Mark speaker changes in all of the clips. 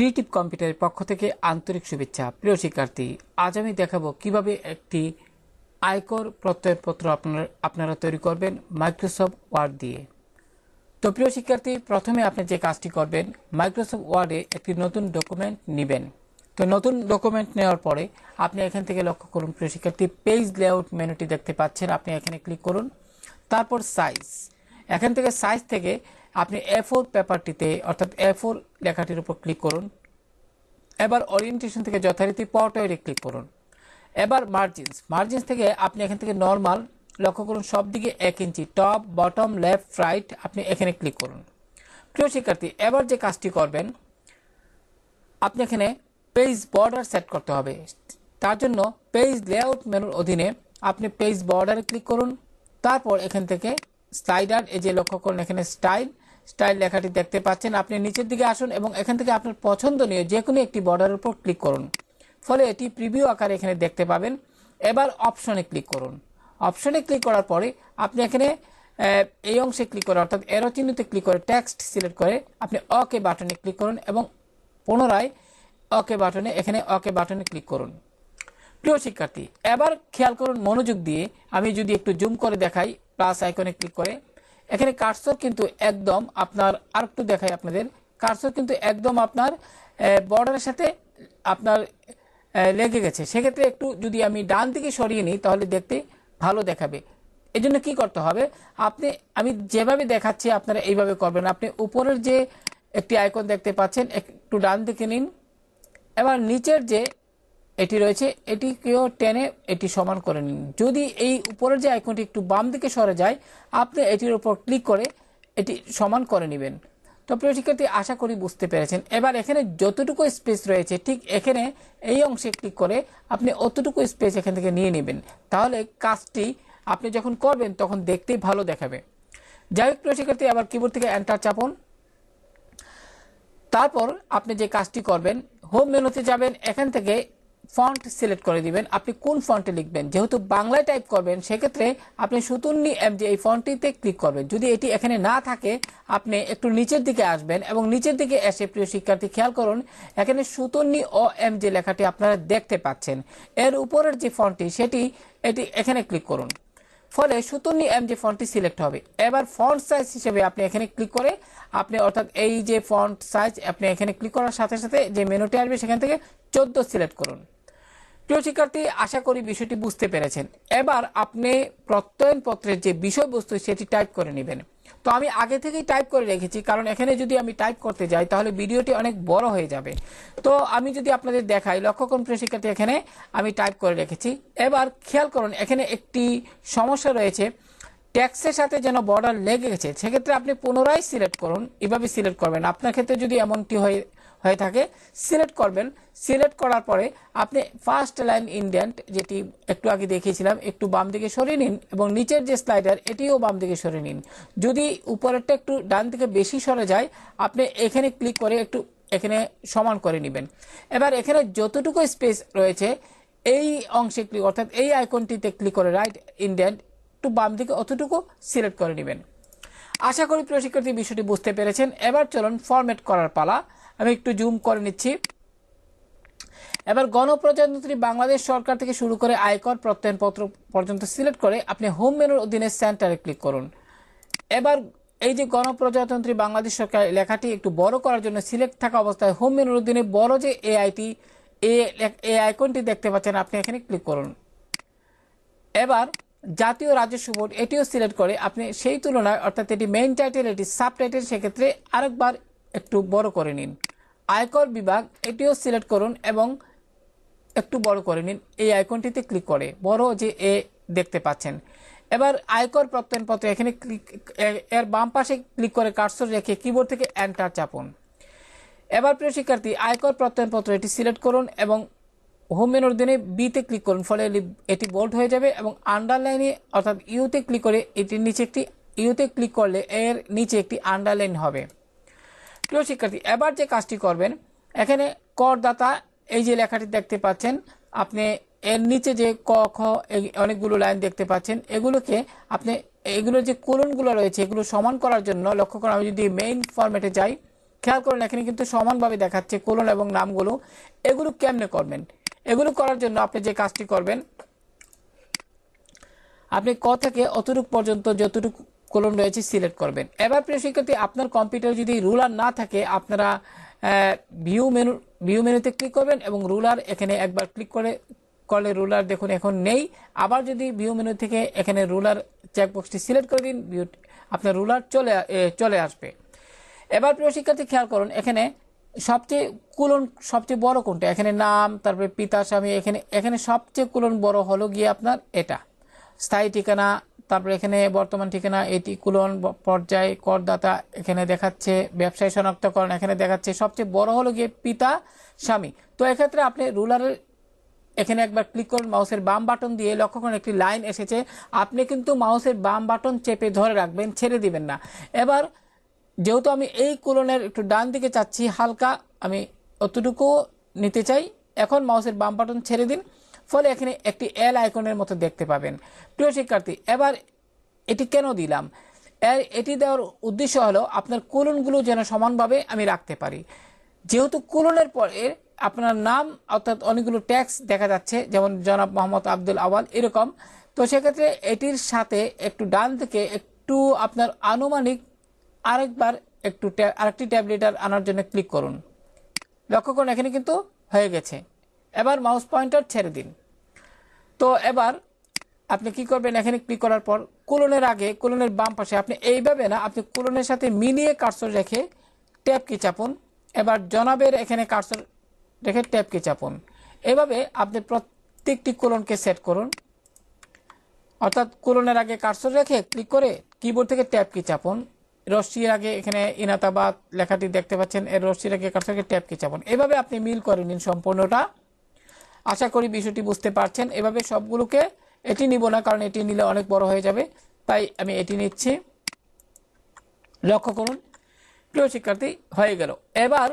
Speaker 1: Creative কম্পিউটারের পক্ষ থেকে আন্তরিক শুভেচ্ছা। প্রিয় শিক্ষার্থী, আজ আমি দেখাবো কীভাবে একটি আয়কর প্রত্যয়নপত্র আপনারা আপনারা তৈরি করবেন মাইক্রোসফট ওয়ার্ড দিয়ে। তো প্রিয় শিক্ষার্থী, প্রথমে আপনি যে কাজটি করবেন, মাইক্রোসফট ওয়ার্ডে একটি নতুন ডকুমেন্ট নেবেন। তো নতুন ডকুমেন্ট নেওয়ার পরে আপনি এখান থেকে লক্ষ্য করুন, প্রিয় শিক্ষার্থী, পেজ লেআউট মেনুটি দেখতে পাচ্ছেন। আপনি এখানে ক্লিক করুন। তারপর সাইজ। এখান থেকে সাইজ থেকে আপনি এ ফোর পেপারটিতে অর্থাৎ এ ফোর লেখাটির উপর ক্লিক করুন। এবার ওরিয়েন্টেশন থেকে যথারীতি পটওয়ে ক্লিক করুন। এবার মার্জিনস মার্জিনস থেকে আপনি এখান থেকে নর্মাল লক্ষ্য করুন সব দিকে এক inch top bottom left right আপনি এখানে ক্লিক করুন। প্রিয় শিক্ষার্থী, এবার যে কাজটি করবেন, আপনি এখানে পেজ বর্ডার সেট করতে হবে। তার জন্য পেজ লেআউট মেনুর অধীনে আপনি পেজ বর্ডারে ক্লিক করুন। তারপর এখান থেকে স্লাইডার এই যে লক্ষ্য করুন এখানে স্টাইল স্টাইল লেখাটি দেখতে পাচ্ছেন। আপনি নিচের দিকে আসুন এবং এখান থেকে আপনার পছন্দনীয় যে কোনো একটি বর্ডারের উপর ক্লিক করুন। ফলে এটি প্রিভিউ আকারে এখানে দেখতে পাবেন। এবার অপশনে ক্লিক করুন। অপশনে ক্লিক করার পরে আপনি এখানে এই অংশে ক্লিক করে, অর্থাৎ এরো চিহ্নতে ক্লিক করে টেক্সট সিলেক্ট করে আপনি ওকে বাটনে ক্লিক করুন এবং পুনরায় ওকে বাটনে এখানে ওকে বাটনে ক্লিক করুন। প্রিয় শিক্ষার্থী, এবার খেয়াল করুন মনোযোগ দিয়ে আমি যদি একটু জুম করে দেখাই প্লাস আইকনে ক্লিক করে এখানে কার্সর কিন্তু একদম আপনার আর একটু দেখাই আপনাদের। কার্সর কিন্তু একদম আপনার বর্ডারের সাথে আপনার লেগে গেছে। সেক্ষেত্রে একটু যদি আমি ডান দিকে সরিয়ে নিই, তাহলে দেখতে ভালো দেখাবে। এই জন্য কী করতে হবে? আপনি, আমি যেভাবে দেখাচ্ছি, আপনারা এইভাবে করবেন। আপনি উপরের যে একটি আইকন দেখতে পাচ্ছেন, একটু ডান দিকে নিন। এবার নিচের যে এটি রয়েছে, এটিকেও টেনে এটি সমান করে নিন। যদি এই উপরের যে আইকনটি একটু বাম দিকে সরে যায়, আপনি এটির উপর ক্লিক করে এটি সমান করে নেবেন। তো প্রিয় শিক্ষার্থী, আশা করি বুঝতে পেরেছেন। এবার এখানে যতটুকু স্পেস রয়েছে, ঠিক এখানে এই অংশে ক্লিক করে আপনি অতটুকু স্পেস এখান থেকে নিয়ে নেবেন। তাহলে কাজটি আপনি যখন করবেন, তখন দেখতেই ভালো দেখাবে। যাই হোক প্রিয় শিক্ষার্থী, আবার কিবোর্ড থেকে এন্টার চাপুন। তারপর আপনি যে কাজটি করবেন হোম মেনুতে যাবেন, এখান থেকে ফন্ট সিলেক্ট করে দিবেন। আপনি কোন ফন্টে লিখবেন? যেহেতু বাংলায় টাইপ করবেন, সেক্ষেত্রে আপনি সুতুন্নি এম যে এই ফন্টটিতে ক্লিক করবেন। যদি এটি এখানে না থাকে, আপনি একটু নিচের দিকে আসবেন এবং নিচের দিকে এসে প্রিয় শিক্ষার্থী, খেয়াল করুন, এখানে সুতন্নি ও এম যে লেখাটি আপনারা দেখতে পাচ্ছেন। এর উপরের যে ফন্টটি সেটি এটি এখানে ক্লিক করুন। ফলে সুতন্নি এম যে ফন্টটি সিলেক্ট হবে। এবার ফন্ট সাইজ হিসেবে আপনি এখানে ক্লিক করে আপনি অর্থাৎ এই যে ফন্ট সাইজ আপনি এখানে ক্লিক করার সাথে সাথে যে মেনুটি আসবে, সেখান থেকে চোদ্দ সিলেক্ট করুন। প্রিয় শিক্ষার্থী, আশা করি বিষয়টি বুঝতে পেরেছেন। এবার আপনি প্রত্যয়নপত্রের যে বিষয়বস্তু সেটি টাইপ করে নেবেন। তো আমি আগে থেকেই টাইপ করে রেখেছি, কারণ এখানে যদি আমি টাইপ করতে যাই, তাহলে ভিডিওটি অনেক বড় হয়ে যাবে। তো আমি যদি আপনাদের দেখাই, লক্ষ্য করুন প্রিয় শিক্ষার্থী, এখানে আমি টাইপ করে রেখেছি। এবার খেয়াল করুন, এখানে একটি সমস্যা রয়েছে। ট্যাক্সের সাথে যেন বর্ডার লেগে গেছে, সেক্ষেত্রে আপনি পুনরায় সিলেক্ট করুন। এভাবে সিলেক্ট করবেন। আপনার ক্ষেত্রে যদি এমনটি হয়ে হয়ে থাকে, সিলেক্ট করবেন। সিলেক্ট করার পরে আপনি ফার্স্ট লাইন ইন্ডেন্ট যেটি একটু আগে দেখিয়েছিলাম, একটু বাম দিকে সরিয়ে নিন এবং নিচের যে স্লাইডার এটিও বাম দিকে সরিয়ে নিন। যদি উপরেরটা একটু ডান দিকে বেশি সরে যায়, আপনি এখানে ক্লিক করে একটু এখানে সমান করে নেবেন। এবার এখানে যতটুকু স্পেস রয়েছে, এই অংশে ক্লিক অর্থাৎ এই আইকনটিতে ক্লিক করে রাইট ইন্ডেন্ট একটু বাম দিকে অতটুকু সিলেক্ট করে নেবেন। আশা করি প্রিয় বিষয়টি বুঝতে পেরেছেন। এবার চলুন ফরম্যাট করার পালা। আমি একটু জুম করে নিচ্ছি। এবার গণপ্রজাতন্ত্রী বাংলাদেশ সরকার থেকে শুরু করে আয়কর প্রত্যয়নপত্র পর্যন্ত সিলেক্ট করে আপনি হোম মেনুর অধীনে সেন্টারে ক্লিক করুন। এবার এই যে গণপ্রজাতন্ত্রী বাংলাদেশ সরকার লেখাটি একটু বড় করার জন্য সিলেক্ট থাকা অবস্থায় হোম মেনুর অধীনে বড় যে এআইটি এ আইকনটি দেখতে পাচ্ছেন, আপনি এখানে ক্লিক করুন। এবার জাতীয় রাজস্ব বোর্ড এটিও সিলেক্ট করে আপনি সেই তুলনায়, অর্থাৎ এটি মেইন টাইটেল এটি সাব টাইটেল সেক্ষেত্রে আরেকবার একটু বড় করে নিন। আয়কর বিভাগ, এটিও সিলেক্ট করুন এবং একটু বড় করে নিন। এই আইকনটিতে ক্লিক করে। বড় যে এ দেখতে পাচ্ছেন। এবার আয়কর প্রত্যয়নপত্র এখানে ক্লিক এর বাম পাশে ক্লিক করে কার্সর রেখে কিবোর্ড থেকে এন্টার চাপুন। এবার প্রিয় শিক্ষার্থী, আয়কর প্রত্যয়নপত্র এটি সিলেক্ট করুন এবং হোম মেনুর দিনে বিতে ক্লিক করুন। ফলে এটি- বোল্ড হয়ে যাবে এবং আন্ডারলাইনে অর্থাৎ ইউতে ক্লিক করে এটির নিচে একটি ইউতে ক্লিক করলে এর নিচে একটি আন্ডারলাইন হবে। প্রিয় শিক্ষার্থী, এবার যে কাজটি করবেন, এখানে করদাতা, এই যে লেখাটি দেখতে পাচ্ছেন, আপনি এর নিচে যে ক, খ অনেকগুলো লাইন দেখতে পাচ্ছেন, এগুলোকে আপনি, এগুলো যে কোলনগুলো রয়েছে, এগুলো সমান করার জন্য লক্ষ্য করুন, আমি যদি মেইন ফরম্যাটে যাই, খেয়াল করুন এখানে কিন্তু সমানভাবে দেখাচ্ছে কোলন এবং নামগুলো, এগুলো কেমনে করবেন? এগুলো করার জন্য আপনি যে কাজটি করবেন, আপনি ক থেকে অতটুক পর্যন্ত যতটুকু কলম রয়েছে, সিলেক্ট করবেন। এবার প্রিয় শিক্ষার্থী, আপনার কম্পিউটার যদি রুলার না থাকে, আপনারা ভিউ মেনু, ভিউ মেনুতে ক্লিক করবেন এবং রুলার এখানে একবার ক্লিক করে, করলে রুলার দেখুন এখন নেই। আবার যদি ভিউ মেনু থেকে এখানে রুলার চেকবক্সটি সিলেক্ট করে দিন, ভিউ, আপনার রুলার চলে চলে আসবে। এবার প্রিয় শিক্ষার্থী, খেয়াল করুন, এখানে সবচেয়ে কুলন, সবচেয়ে বড় কোনটা? এখানে নাম, তারপরে পিতা স্বামী, এখানে এখানে সবচেয়ে কুলন বড় হলো গিয়ে আপনার এটা। স্থায়ী ঠিকানা তারপরে এখানে বর্তমান ঠিকানা, এটি কুলন পর্যায় করদাতা এখানে দেখাচ্ছে, ব্যবসায়ী শনাক্তকরণ এখানে দেখাচ্ছে। সবচেয়ে বড় হলো গিয়ে পিতা, স্বামী। তো এক্ষেত্রে আপনি রুলারের এখানে একবার ক্লিক করুন, মাউসের বাম বাটন দিয়ে লক্ষ্য করুন, একটি লাইন এসেছে। আপনি কিন্তু মাউসের বাম বাটন চেপে ধরে রাখবেন, ছেড়ে দিবেন না। এবার যেহেতু আমি এই কুলনের একটু ডান দিকে চাচ্ছি, হালকা আমি অতটুকু নিতে চাই, এখন মাউসের বাম বাটন ছেড়ে দিন। ফলে এখানে একটি এল আইকনের মতো দেখতে পাবেন। প্রিয় শিক্ষার্থী, এবার এটি কেন দিলাম? এর, এটি দেওয়ার উদ্দেশ্য হলো আপনার কোলনগুলো যেন সমানভাবে আমি রাখতে পারি। যেহেতু কোলনের পরে আপনার নাম, অর্থাৎ অনেকগুলো ট্যাক্স দেখা যাচ্ছে, যেমন জনাব মোহাম্মদ আব্দুল আওয়াল, এরকম। তো সেক্ষেত্রে এটির সাথে একটু ডান থেকে একটু আপনার আনুমানিক আরেকবার একটু আরেকটি ট্যাবলেটার আনার জন্য ক্লিক করুন। লক্ষ্য করুন, এখানে কিন্তু হয়ে গেছে। এবার মাউস পয়েন্টার ছেড়ে দিন। তো এবার আপনি কি করবেন? এখানে ক্লিক করার পর কোলনের আগে কোলনের বাম পাশে আপনি এইভাবে না, আপনি কোলনের সাথে মিলিয়ে কার্সর রেখে ট্যাপ কি চাপুন। এবার জনাবের এখানে কার্সর রেখে ট্যাপ কি চাপুন। এভাবে আপনি প্রত্যেকটি কোলনকে সেট করুন। অর্থাৎ কোলনের আগে কার্সর রেখে ক্লিক করে কিবোর্ড থেকে ট্যাপ কি চাপুন। রশ্মির আগে এখানে ইনাতাবাদ লেখাটি দেখতে পাচ্ছেন, এর রশ্মির আগে কার্সরকে ট্যাপ কি চাপুন। এভাবে আপনি মিল করে নিন সম্পূর্ণটা। আশা করি বিষয়টি বুঝতে পারছেন। এভাবে সবগুলোকে এটি নিব না, কারণ এটি নিলে অনেক বড় হয়ে যাবে। তাই আমি এটি নিচ্ছি। লক্ষ্য করুন, প্রিয় শিক্ষার্থী, হয়ে গেল। এবার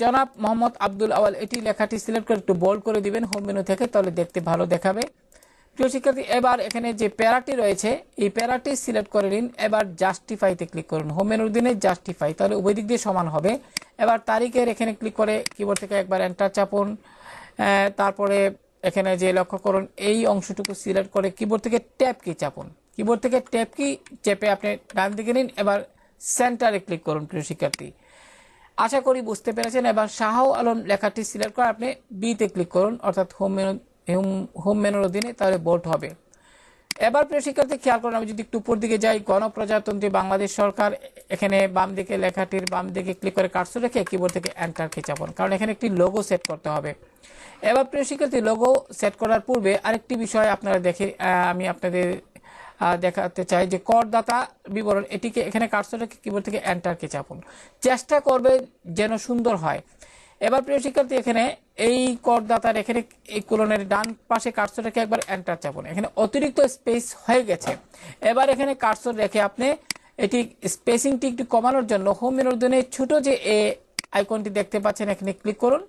Speaker 1: জনাব মোহাম্মদ আব্দুল আওয়াল, এটি লেখাটি সিলেক্ট করে একটু বোল্ড করে দিবেন হোম মেনু থেকে, তাহলে দেখতে ভালো দেখাবে। প্রিয় শিক্ষার্থী, এবার এখানে যে প্যারাটি রয়েছে, এই প্যারাটি সিলেক্ট করে নিন। এবার জাস্টিফাইতে ক্লিক করুন। হোম মেনুর দিনে জাস্টিফাই তাহলে উভয় দিক দিয়ে সমান হবে। এবার তারিখের এখানে ক্লিক করে কিবোর্ড থেকে একবার এন্টার চাপুন। তারপরে এখানে যে লক্ষ্য করুন, এই অংশটুকু সিলেক্ট করে কিবোর্ড থেকে ট্যাপ কি চাপুন। কিবোর্ড থেকে ট্যাপ কি চেপে আপনি ডান দিকে নিন, এবার সেন্টারে ক্লিক করুন প্রিয় শিক্ষার্থী। আশা করি বুঝতে পেরেছেন, এবার শাহ আলম লেখাটি সিলেক্ট করে আপনি বিতে ক্লিক করুন, অর্থাৎ হোম মেনু হোম মেনুর অধীনে তাহলে বোর্ড হবে। এবার প্রিয় শিক্ষার্থী, খেয়াল করুন, আমি যদি একটু উপর দিকে যাই, গণপ্রজাতন্ত্রী বাংলাদেশ সরকার এখানে বাম দিকে লেখাটির বাম দিকে ক্লিক করে কার্সর রেখে কিবোর্ড থেকে এন্টার খিচাবন কারণ এখানে একটি লোগো সেট করতে হবে। এবার প্রিয় শিক্ষার্থী লোগো সেট করার পূর্বে আরেকটি বিষয় আপনারা দেখে আমি আপনাদের দেখাতে চাই যে করদাতা বিবরণ, এটিকে এখানে কার্সর রেখে কিবোর্ড থেকে এন্টার কে চাপুন। চেষ্টা করবে যেন সুন্দর হয়। এবার প্রিয় শিক্ষার্থী, এখানে এই করদাতার এখানে এই কোলনের ডান পাশে কার্সর রেখে একবার এন্টার চাপুন। এখানে অতিরিক্ত স্পেস হয়ে গেছে। এবার এখানে কার্সর রেখে আপনি এটি স্পেসিংটি একটু কমানোর জন্য হোম জন্য ছোট যে এ আইকনটি দেখতে পাচ্ছেন, এখানে ক্লিক করুন।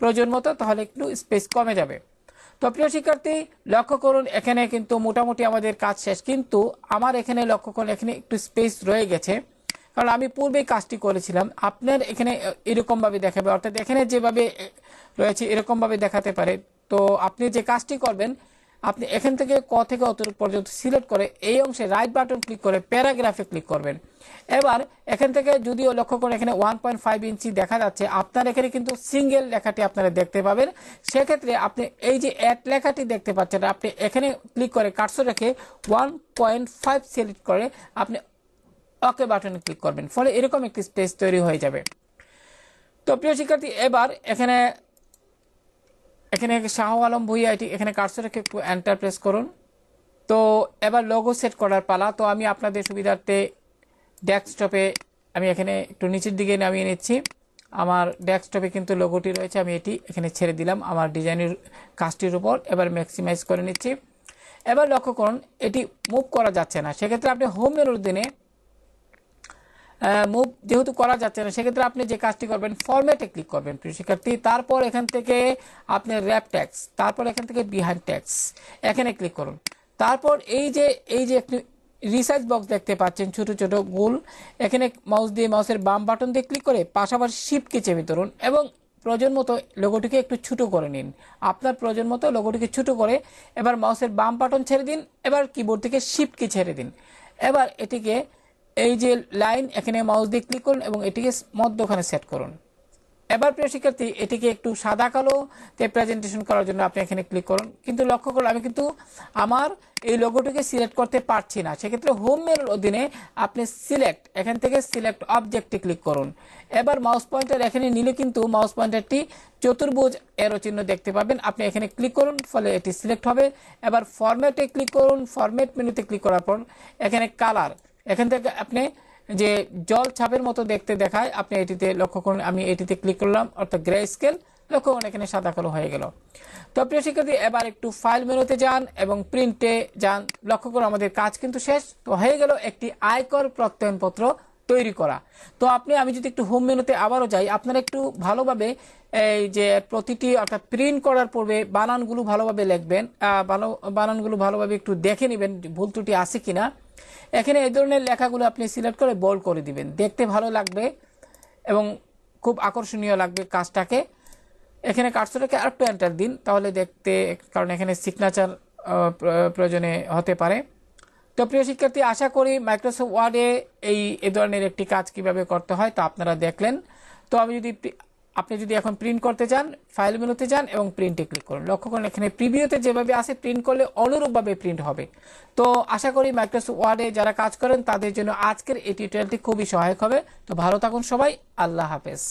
Speaker 1: প্রয়োজন মতো তাহলে একটু স্পেস কমে যাবে। তো প্রিয় শিক্ষার্থী, লক্ষ্য করুন, এখানে কিন্তু মোটামুটি আমাদের কাজ শেষ। কিন্তু আমার এখানে লক্ষ্য করুন, এখানে একটু স্পেস রয়ে গেছে। কারণ আমি পূর্বেই কাজটি করেছিলাম। আপনার এখানে এরকমভাবে দেখাবে। অর্থাৎ এখানে যেভাবে রয়েছে এরকম ভাবে দেখাতে পারে। তো আপনি যে কাজটি করবেন, আপনি এখান থেকে ক থেকে অত পর্যন্ত সিলেক্ট করে এই অংশে রাইট বাটন ক্লিক করে প্যারাগ্রাফে ক্লিক করবেন। এবার এখান থেকে যদিও লক্ষ্য করে এখানে ওয়ান পয়েন্ট ফাইভ ইঞ্চি দেখা যাচ্ছে, আপনার এখানে কিন্তু সিঙ্গেল লেখাটি আপনারা দেখতে পাবেন। সেক্ষেত্রে আপনি এই যে অ্যাড লেখাটি দেখতে পাচ্ছেন, আপনি এখানে ক্লিক করে কার্সর রেখে ওয়ান পয়েন্ট ফাইভ সিলেক্ট করে আপনি ওকে বাটনে ক্লিক করবেন। ফলে এরকম একটি স্পেস তৈরি হয়ে যাবে। তো প্রিয় শিক্ষার্থী, এবার এখানে এখানে শাহ আলম ভুইয়া এটি এখানে কার্সর রেখে একটু এন্টার প্রেস করুন। তো এবার লোগো সেট করার পালা। তো আমি আপনাদের সুবিধার্থে ডেস্কটপে আমি এখানে একটু নিচের দিকে নামিয়ে নিচ্ছি। আমার ডেস্কটপে কিন্তু লোগোটি রয়েছে, আমি এটি এখানে ছেড়ে দিলাম আমার ডিজাইনের কাজটির উপর। এবার ম্যাক্সিমাইজ করে নিচ্ছি। এবার লক্ষ্য করুন, এটি মুভ করা যাচ্ছে না। সেক্ষেত্রে আপনি হোম মেনুর দিনে মুভ যেহেতু করা যাচ্ছে না, সেক্ষেত্রে আপনি যে কাজটি করবেন ফরম্যাটে ক্লিক করবেন প্রিয় শিক্ষার্থী। তারপর এখান থেকে আপনি র্যাপ ট্যাক্স তারপর এখান থেকে বিহাইন্ড ট্যাক্স এখানে ক্লিক করুন। তারপর এই যে এই যে একটি রিসার্চ বক্স দেখতে পাচ্ছেন, ছোট ছোট গোল, এখানে মাউস দিয়ে মাউসের বাম বাটন দিয়ে ক্লিক করে পাশাপাশি শিপকে চেপে ধরুন এবং প্রয়োজন মতো লোগোটিকে একটু ছোট করে নিন। আপনার প্রয়োজন মতো লোগোটিকে ছোট করে এবার মাউসের বাম বাটন ছেড়ে দিন, এবার কিবোর্ড থেকে শিপকে ছেড়ে দিন। এবার এটিকে এই যে লাইন, এখানে মাউস দিয়ে ক্লিক করুন এবং এটিকে মধ্যখানে সেট করুন। এবার প্রিয় শিক্ষার্থী, এটিকে একটু সাদা কালোতে প্রেজেন্টেশন করার জন্য আপনি এখানে ক্লিক করুন। কিন্তু লক্ষ্য করুন, আমি কিন্তু আমার এই লোগোটিকে সিলেক্ট করতে পারছি না। সেক্ষেত্রে হোম মেনুর অধীনে আপনি সিলেক্ট এখান থেকে সিলেক্ট অবজেক্টে ক্লিক করুন। এবার মাউস পয়েন্টার এখানে নিলে কিন্তু মাউস পয়েন্টারটি চতুর্ভুজ এরো চিহ্ন দেখতে পাবেন। আপনি এখানে ক্লিক করুন, ফলে এটি সিলেক্ট হবে। এবার ফরম্যাটে ক্লিক করুন ফরম্যাট মেনুতে ক্লিক করার পর এখানে কালার এখান থেকে আপনি যে জল ছাপের মতো দেখতে দেখায়, আপনি এটিতে লক্ষ্য করুন, আমি এটিতে ক্লিক করলাম, অর্থাৎ গ্রে স্কেল লক্ষ্য করুন এখানে সাদা কালো হয়ে গেল। তো প্রিয় শিক্ষার্থী, এবার একটু ফাইল মেনুতে যান এবং প্রিন্টে যান। লক্ষ্য করুন, আমাদের কাজ কিন্তু শেষ। তো হয়ে গেল একটি আয়কর প্রত্যয়নপত্র তৈরি করা। তো আপনি, আমি যদি একটু হোম মেনুতে আবারও যাই, আপনারা একটু ভালোভাবে এই যে প্রতিটি, অর্থাৎ প্রিন্ট করার পূর্বে বানানগুলো ভালোভাবে লিখবেন বানানগুলো ভালোভাবে একটু দেখে নেবেন ভুল ত্রুটি আছে কিনা। এখানে এই ধরনের লেখাগুলো আপনি সিলেক্ট করে বোল্ড করে দিবেন। দেখতে ভালো লাগবে এবং খুব আকর্ষণীয় লাগবে কাজটাকে। এখানে কার্সরটাকে আরেকটু এন্টার দিন, তাহলে দেখতে, কারণ এখানে সিগনেচার প্রয়োজনে হতে পারে। তো প্রিয় শিক্ষার্থী, আশা করি মাইক্রোসফট ওয়ার্ডে এই, এ ধরনের একটি কাজ কীভাবে করতে হয় তা আপনারা দেখলেন। তো আমি যদি আপনি যদি এখন প্রিন্ট করতে চান ফাইল মেনুতে যান এবং প্রিন্টে ক্লিক করুন। লক্ষ্য করুন, এখানে প্রিভিওতে যেভাবে আসে প্রিন্ট করলে অনুরূপভাবে প্রিন্ট হবে। তো আশা করি মাইক্রোসফট ওয়ার্ডে যারা কাজ করেন, তাদের জন্য আজকের এই টিউটোরিয়ালটি খুবই সহায়ক হবে। তো ভালো থাকুন সবাই, আল্লাহ হাফেজ।